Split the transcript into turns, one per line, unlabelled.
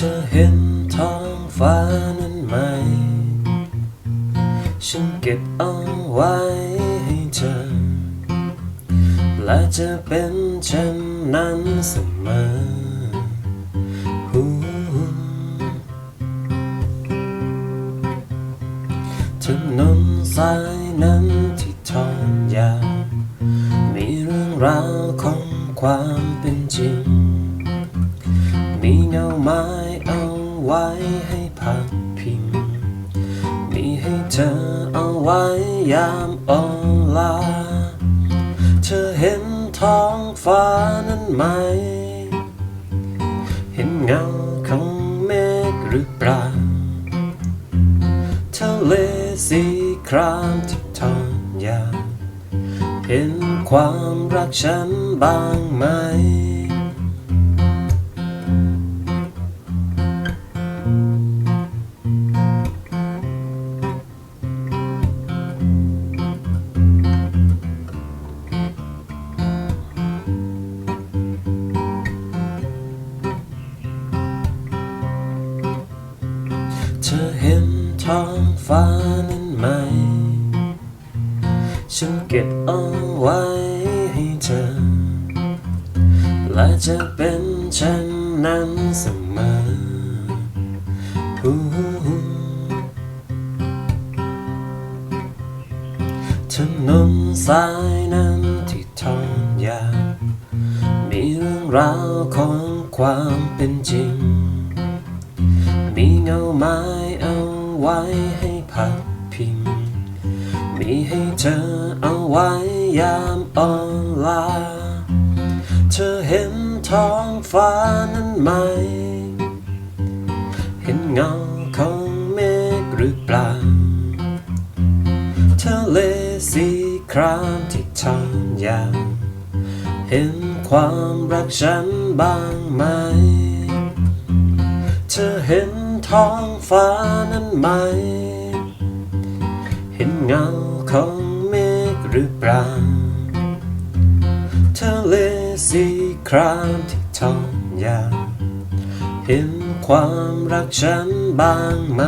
เธอเห็นท้องฟ้านั้นไหม ฉันเก็บเอาไว้ให้เธอ และจะเป็นเช่นนั้นเสมอถนนสายนั้นที่ทอดยาวมีเรื่องราวของความเป็นจริง มีเงาไม้เอาไว้ให้พักพิง มีให้เธอเอาไว้ยามอ่อนลา ธอเห็นท้องฟ้านั้นไหม เห็นเงาของเมฆหรือเปล่าทะเลสีครามที่ทอดยาวเห็นความรักฉันบ้างไหม เธอเห็นท้องฟ้านั้นไหม ฉันเก็บเอาไว้ให้เธอ และจะเป็นเช่นนั้นเสมอถนนสายนั้นที่ทอดยาวมีเรื่องราวของความเป็นจริง มีเงาไม้เอาไว้ให้พักพิง มีให้เธอเอาไว้ยามอ่อนลา เธอเห็นท้องฟ้านั้นไหม เห็นเงาของเมฆหรือเปล่าทะเลสีครามที่ทอดยาวเห็นความรักฉันบ้างไหมเธอเห็น ท้องฟ้านั้นไหม เห็นเงาของเมฆหรือเปล่าทะเลสีครามที่ทอดยาวเห็นความรักฉันบ้างไหม